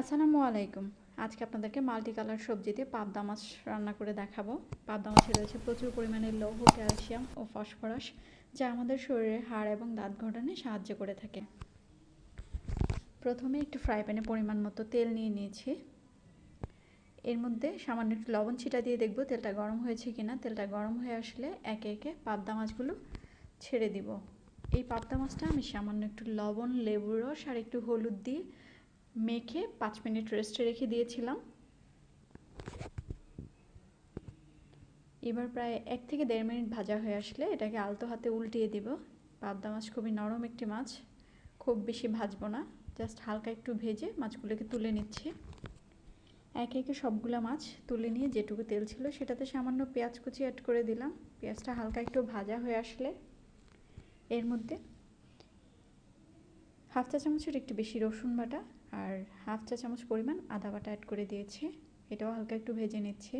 আসসালামু আলাইকুম। আজকে আপনাদেরকে মাল্টি কালার সবজি দিয়ে পাবদা মাছ রান্না করে দেখাবো। পাবদা মাছে রয়েছে প্রচুর পরিমাণে লৌহ, ক্যালসিয়াম ও ফসফরাস, যা আমাদের শরীরে হাড় এবং দাঁত গঠনে সাহায্য করে থাকে। প্রথমে একটু ফ্রাই প্যানে পরিমাণ মতো তেল নিয়ে নিয়েছি। এর মধ্যে সামান্য একটু লবণ ছিটা দিয়ে দেখব তেলটা গরম হয়েছে কিনা। তেলটা গরম হয়ে আসলে একে একে পাবদা মাছগুলো ছেড়ে দিব। এই পাবদা মাছটা আমি সামান্য একটু লবণ, লেবুর রস আর একটু হলুদ দিয়ে মেখে পাঁচ মিনিট রেস্টে রেখে দিয়েছিলাম। এবার প্রায় এক থেকে দেড় মিনিট ভাজা হয়ে আসলে এটাকে আলতো হাতে উল্টিয়ে দিব। পাবদা মাছ খুবই নরম একটি মাছ, খুব বেশি ভাজবো না, জাস্ট হালকা একটু ভেজে মাছগুলোকে তুলে নিচ্ছি। একে একে সবগুলো মাছ তুলে নিয়ে যেটুকু তেল ছিল সেটাতে সামান্য পেঁয়াজ কুচি অ্যাড করে দিলাম। পেঁয়াজটা হালকা একটু ভাজা হয়ে আসলে এর মধ্যে হাফ চা চামচের একটু বেশি রসুন বাটা আর হাফ চা চামচ পরিমাণ আদা বাটা অ্যাড করে দিয়েছি। এটাও হালকা একটু ভেজে নিচ্ছি।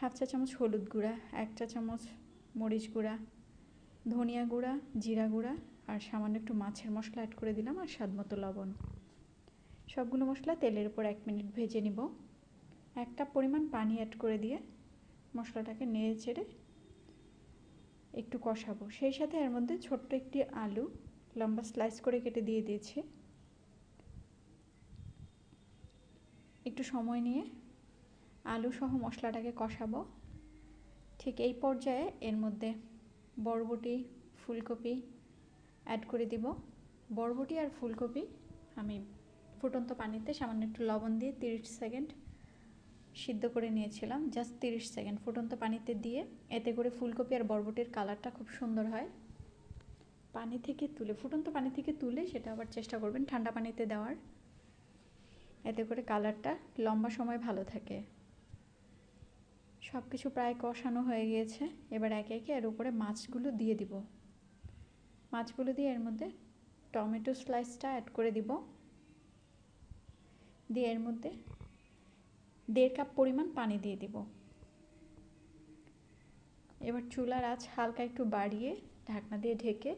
হাফ চা চামচ হলুদ গুঁড়া, এক চা চামচ মরিচ গুঁড়া, ধনিয়া গুঁড়া, জিরা গুঁড়া আর সামান্য একটু মাছের মশলা অ্যাড করে দিলাম আর স্বাদ মতো লবণ। সবগুলো মশলা তেলের উপর এক মিনিট ভেজে নিব। এক কাপ পরিমাণ পানি অ্যাড করে দিয়ে মশলাটাকে নেড়ে চেড়ে একটু কষাবো। সেই সাথে এর মধ্যে ছোট্ট একটি আলু লম্বা স্লাইস করে কেটে দিয়ে দিয়েছি। একটু সময় নিয়ে আলু সহ মশলাটাকে কষাবো। ঠিক এই পর্যায়ে এর মধ্যে বরবটি, ফুলকপি অ্যাড করে দিব। বরবটি আর ফুলকপি আমি ফুটন্ত পানিতে সামান্য একটু লবণ দিয়ে তিরিশ সেকেন্ড সিদ্ধ করে নিয়েছিলাম। জাস্ট তিরিশ সেকেন্ড ফুটন্ত পানিতে দিয়ে এতে করে ফুলকপি আর বরবটির কালারটা খুব সুন্দর হয়। পানি থেকে তুলে, ফুটন্ত পানি থেকে তুলে সেটা আবার চেষ্টা করবেন ঠান্ডা পানিতে দেওয়ার। এতে করে কালারটা লম্বা সময় ভালো থাকে। সব কিছু প্রায় কষানো হয়ে গিয়েছে। এবার একে একে এর উপরে মাছগুলো দিয়ে দিব। মাছগুলো দিয়ে এর মধ্যে টমেটো স্লাইসটা অ্যাড করে দিব। দিয়ে এর মধ্যে দেড় কাপ পরিমাণ পানি দিয়ে দিব। এবার চুলার আঁচ হালকা একটু বাড়িয়ে ঢাকনা দিয়ে ঢেকে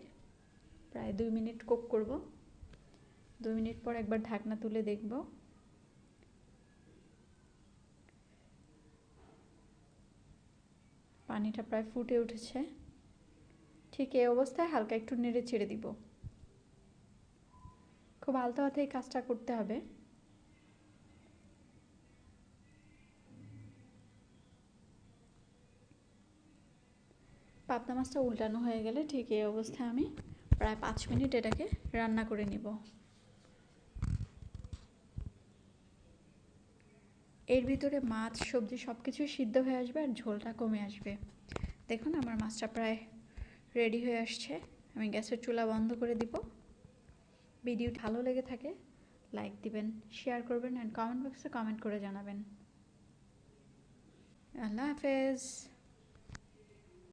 প্রায় দুই মিনিট কুক করব। দুই মিনিট পর একবার ঢাকনা তুলে দেখব। পানিটা প্রায় ফুটে উঠেছে। ঠিক এই অবস্থায় হালকা একটু নেড়ে ছেড়ে দিব। খুব আলতো হাতে এই কাজটা করতে হবে। পাবদা মাছটা উল্টানো হয়ে গেলে ঠিক এই অবস্থায় আমি প্রায় পাঁচ মিনিট এটাকে রান্না করে নিব। এর ভিতরে মাছ, সবজি সব কিছুই সিদ্ধ হয়ে আসবে আর ঝোলটা কমে আসবে। দেখুন, আমার মাছটা প্রায় রেডি হয়ে আসছে। আমি গ্যাসের চুলা বন্ধ করে দিব। ভিডিও ভালো লেগে থাকে লাইক দিবেন শেয়ার করবেন অ্যান্ড কমেন্ট বক্সে কমেন্ট করে জানাবেন। আল্লাহ হাফেজ।